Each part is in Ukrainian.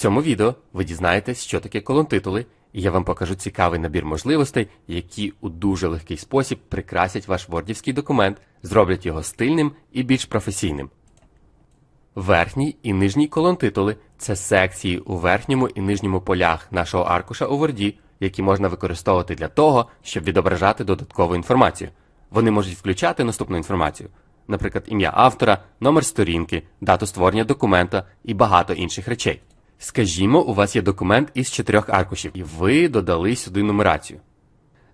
цьому відео ви дізнаєтесь, що таке колон-титули, і я вам покажу цікавий набір можливостей, які у дуже легкий спосіб прикрасять ваш вордівський документ, зроблять його стильним і більш професійним. Верхній і нижній колон-титули це секції у верхньому і нижньому полях нашого аркуша у Word, які можна використовувати для того, щоб відображати додаткову інформацію. Вони можуть включати наступну інформацію, наприклад, ім'я автора, номер сторінки, дату створення документа і багато інших речей. Скажімо, у вас є документ із чотирьох аркушів, і ви додали сюди нумерацію.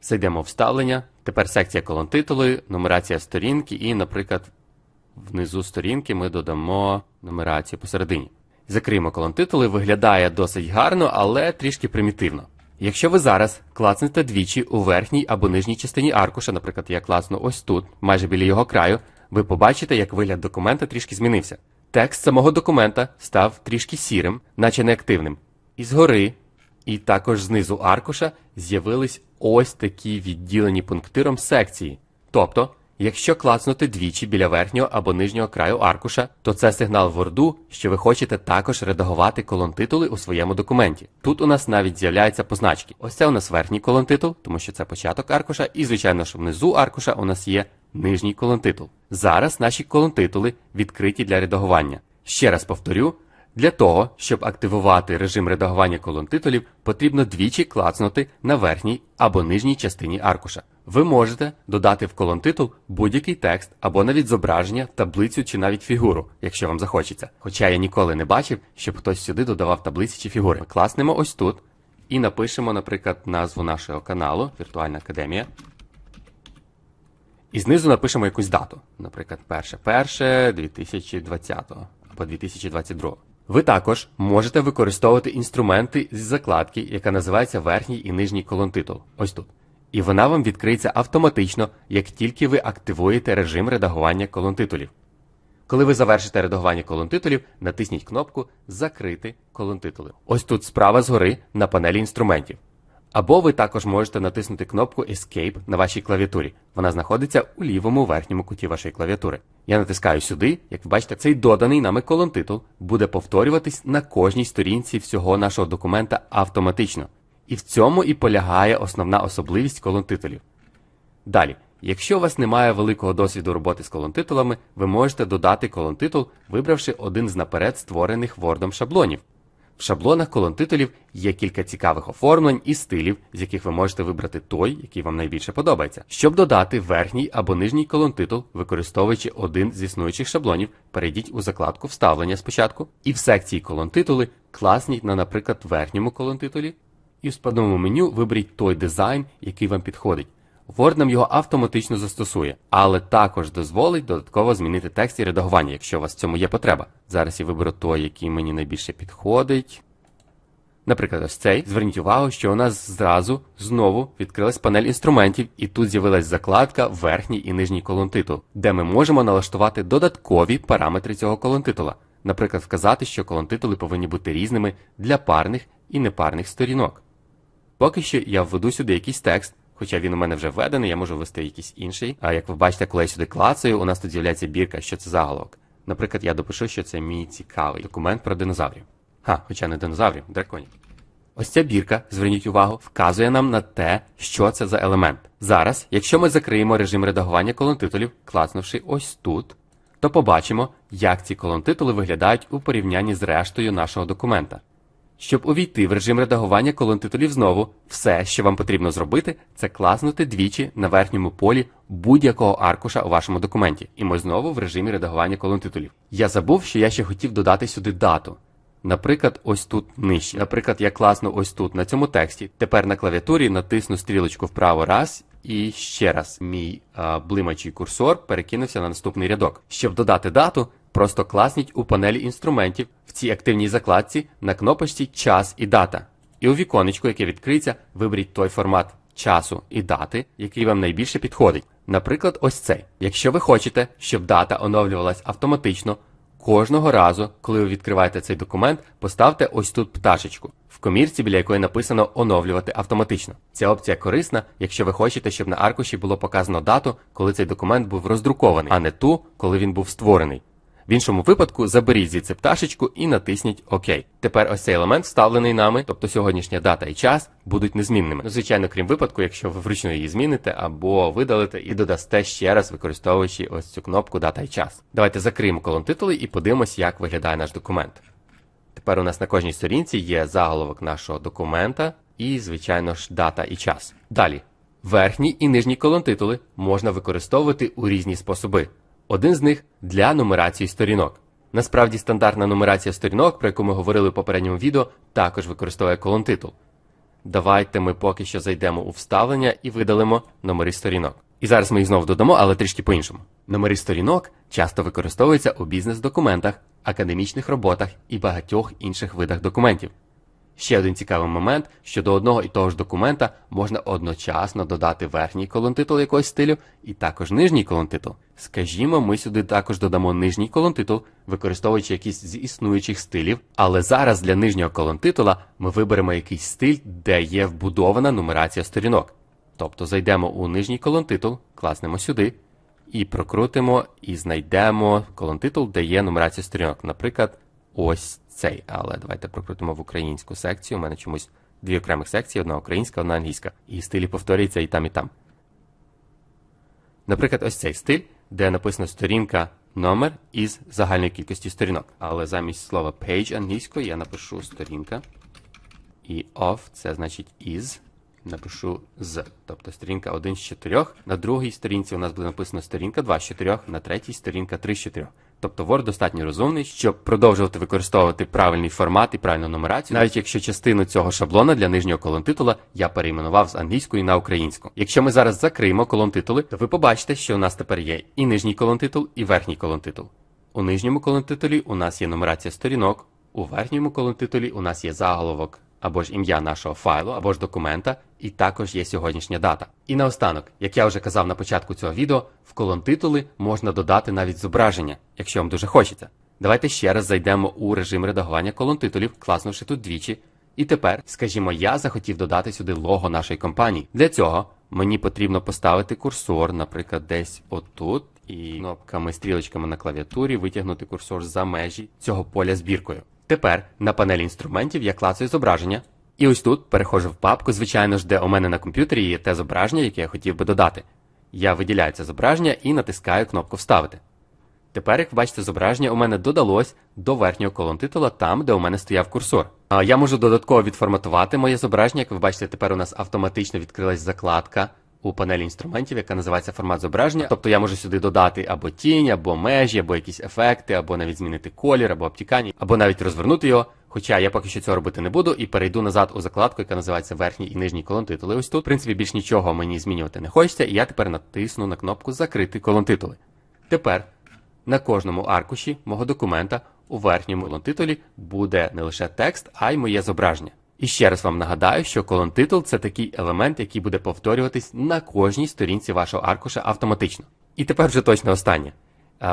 Зайдемо вставлення. Тепер секція колон титули, нумерація сторінки, і, наприклад, внизу сторінки ми додамо нумерацію посередині. Закриємо колон титули, виглядає досить гарно, але трішки примітивно. Якщо ви зараз клацнете двічі у верхній або нижній частині аркуша, наприклад, я клацну ось тут, майже біля його краю, ви побачите, як вигляд документа трішки змінився. Текст самого документа став трішки сірим, наче неактивним. І згори, і також знизу аркуша з'явились ось такі відділені пунктиром секції. Тобто, якщо клацнути двічі біля верхнього або нижнього краю аркуша, то це сигнал Word, що ви хочете також редагувати колон титули у своєму документі. Тут у нас навіть з'являються позначки. Ось це у нас верхній колон титул, тому що це початок аркуша, і звичайно, що внизу аркуша у нас є нижній колон титул. Зараз наші колон титули відкриті для редагування. Ще раз повторю. Для того, щоб активувати режим редагування колон титулів, потрібно двічі клацнути на верхній або нижній частині аркуша. Ви можете додати в колон титул будь-який текст або навіть зображення, таблицю чи навіть фігуру, якщо вам захочеться. Хоча я ніколи не бачив, щоб хтось сюди додавав таблиці чи фігури. Класнемо ось тут і напишемо, наприклад, назву нашого каналу Віртуальна Академія. І знизу напишемо якусь дату, наприклад, 1.1 2020 або 2022. Ви також можете використовувати інструменти з закладки, яка називається верхній і нижній колон титул. Ось тут. І вона вам відкриється автоматично, як тільки ви активуєте режим редагування колон титулів. Коли ви завершите редагування колон титулів, натисніть кнопку Закрити колон титули. Ось тут справа згори на панелі інструментів. Або ви також можете натиснути кнопку Escape на вашій клавіатурі. Вона знаходиться у лівому верхньому куті вашої клавіатури. Я натискаю сюди, як ви бачите, цей доданий нами колон титул буде повторюватись на кожній сторінці всього нашого документа автоматично. І в цьому і полягає основна особливість колон титулів. Далі, якщо у вас немає великого досвіду роботи з колон-титулами, ви можете додати колон-титул, вибравши один з наперед створених Word шаблонів. В шаблонах колон-титулів є кілька цікавих оформлень і стилів, з яких ви можете вибрати той, який вам найбільше подобається. Щоб додати верхній або нижній колон-титул, використовуючи один з існуючих шаблонів, перейдіть у закладку Вставлення спочатку, і в секції колон-титули класніть на, наприклад, верхньому колон-титулі, і в спадному меню виберіть той дизайн, який вам підходить. Word нам його автоматично застосує, але також дозволить додатково змінити текст і редагування, якщо у вас в цьому є потреба. Зараз я виберу той, який мені найбільше підходить. Наприклад, ось цей. Зверніть увагу, що у нас зразу знову відкрилась панель інструментів, і тут з'явилась закладка верхній і нижній колон титул, де ми можемо налаштувати додаткові параметри цього колон титула. Наприклад, вказати, що колон титули повинні бути різними для парних і непарних сторінок. Поки що я введу сюди якийсь текст, хоча він у мене вже введений, я можу ввести якийсь інший. А як ви бачите, коли я сюди клацаю, у нас тут з'являється бірка, що це заголовок. Наприклад, я допишу, що це мій цікавий документ про динозаврів. Ха, хоча не динозаврів, драконів. Ось ця бірка, зверніть увагу, вказує нам на те, що це за елемент. Зараз, якщо ми закриємо режим редагування колон титулів, клацнувши ось тут, то побачимо, як ці колон титули виглядають у порівнянні з рештою нашого документа. Щоб увійти в режим редагування колон титулів знову, все, що вам потрібно зробити, це класнути двічі на верхньому полі будь-якого аркуша у вашому документі. І ми знову в режимі редагування колон титулів. Я забув, що я ще хотів додати сюди дату. Наприклад, ось тут нижче. Наприклад, я класну ось тут на цьому тексті. Тепер на клавіатурі натисну стрілочку вправо раз і ще раз. Мій а, блимачий курсор перекинувся на наступний рядок. Щоб додати дату, просто класніть у панелі інструментів в цій активній закладці на кнопочці Час і дата. І у віконечку, яке відкриється, виберіть той формат часу і дати, який вам найбільше підходить. Наприклад, ось цей. Якщо ви хочете, щоб дата оновлювалась автоматично, кожного разу, коли ви відкриваєте цей документ, поставте ось тут пташечку в комірці, біля якої написано оновлювати автоматично. Ця опція корисна, якщо ви хочете, щоб на аркуші було показано дату, коли цей документ був роздрукований, а не ту, коли він був створений. В іншому випадку заберіть звідси пташечку і натисніть ОК. Тепер ось цей елемент, вставлений нами, тобто сьогоднішня дата і час, будуть незмінними. Ну, звичайно, крім випадку, якщо ви вручну її зміните або видалите і додасте ще раз, використовуючи ось цю кнопку Дата і час. Давайте закриємо колон титули і подивимось, як виглядає наш документ. Тепер у нас на кожній сторінці є заголовок нашого документа і, звичайно ж, дата і час. Далі. Верхній і нижній колон титули можна використовувати у різні способи. Один з них для нумерації сторінок. Насправді, стандартна нумерація сторінок, про яку ми говорили в попередньому відео, також використовує колон титул. Давайте ми поки що зайдемо у вставлення і видалимо номери сторінок. І зараз ми їх знову додамо, але трішки по-іншому. Номери сторінок часто використовуються у бізнес-документах, академічних роботах і багатьох інших видах документів. Ще один цікавий момент, що до одного і того ж документа можна одночасно додати верхній колон титул якогось стилю і також нижній колон титул. Скажімо, ми сюди також додамо нижній колон титул, використовуючи якийсь з існуючих стилів, але зараз для нижнього колон титула ми виберемо якийсь стиль, де є вбудована нумерація сторінок. Тобто зайдемо у нижній колон титул, класнемо сюди і прокрутимо і знайдемо колон титул, де є нумерація сторінок. Наприклад, ось цей. Але давайте прокрутимо в українську секцію. У мене чомусь дві окремих секції: одна українська, одна англійська. І стилі повторюються і там, і там. Наприклад, ось цей стиль, де написано сторінка номер із загальної кількості сторінок. Але замість слова page англійською я напишу сторінка. І of це значить із. Напишу з. Тобто сторінка 1 з 4. На другій сторінці у нас буде написано сторінка 2 з 4, на третій сторінка 3 з 4. Тобто Word достатньо розумний, щоб продовжувати використовувати правильний формат і правильну нумерацію, навіть якщо частину цього шаблона для нижнього колон титула я перейменував з англійської на українську. Якщо ми зараз закриємо колон титули, то ви побачите, що у нас тепер є і нижній колон титул, і верхній колон титул. У нижньому колон титулі у нас є нумерація сторінок, у верхньому колон титулі у нас є заголовок або ж ім'я нашого файлу, або ж документа, і також є сьогоднішня дата. І наостанок, як я вже казав на початку цього відео, в колон титули можна додати навіть зображення, якщо вам дуже хочеться. Давайте ще раз зайдемо у режим редагування колон титулів, класнувши тут двічі. І тепер, скажімо, я захотів додати сюди лого нашої компанії. Для цього мені потрібно поставити курсор, наприклад, десь отут, і кнопками, стрілочками на клавіатурі витягнути курсор за межі цього поля збіркою. Тепер на панелі інструментів я клацаю зображення. І ось тут переходжу в папку, звичайно ж, де у мене на комп'ютері є те зображення, яке я хотів би додати. Я виділяю це зображення і натискаю кнопку Вставити. Тепер, як ви бачите, зображення у мене додалось до верхнього колон титула, там, де у мене стояв курсор. Я можу додатково відформатувати моє зображення. Як ви бачите, тепер у нас автоматично відкрилась закладка у панелі інструментів, яка називається формат зображення. Тобто я можу сюди додати або тінь, або межі, або якісь ефекти, або навіть змінити колір, або обтікання, або навіть розвернути його. Хоча я поки що цього робити не буду і перейду назад у закладку, яка називається верхній і нижній колон титули. Ось тут, в принципі, більш нічого мені змінювати не хочеться, і я тепер натисну на кнопку Закрити колон титули. Тепер на кожному аркуші мого документа у верхньому колон титулі буде не лише текст, а й моє зображення. І ще раз вам нагадаю, що колон титул це такий елемент, який буде повторюватись на кожній сторінці вашого аркуша автоматично. І тепер вже точно останнє.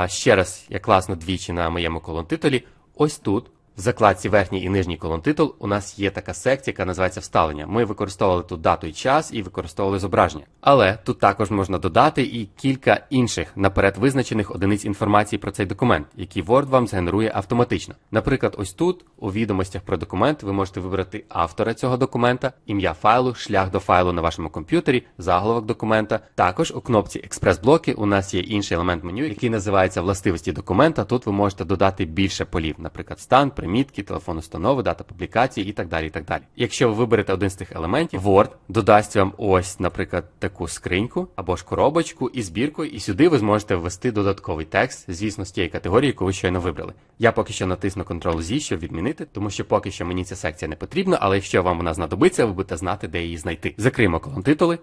Ще раз, я класно двічі на моєму колон титулі. Ось тут, в закладці верхній і нижній колон титул, у нас є така секція, яка називається вставлення. Ми використовували тут дату і час і використовували зображення. Але тут також можна додати і кілька інших наперед визначених одиниць інформації про цей документ, які Word вам згенерує автоматично. Наприклад, ось тут, у відомостях про документ, ви можете вибрати автора цього документа, ім'я файлу, шлях до файлу на вашому комп'ютері, заголовок документа. Також у кнопці експрес-блоки у нас є інший елемент меню, який називається властивості документа. Тут ви можете додати більше полів, наприклад, стан, примітки, телефон установи, дата публікації і так далі. і так далі. Якщо ви виберете один з цих елементів, Word додасть вам ось, наприклад, таку скриньку або ж коробочку із збіркою, і сюди ви зможете ввести додатковий текст, звісно, з тієї категорії, яку ви щойно вибрали. Я поки що натисну Ctrl-Z, щоб відмінити, тому що поки що мені ця секція не потрібна, але якщо вам вона знадобиться, ви будете знати, де її знайти. Закриємо колон титули.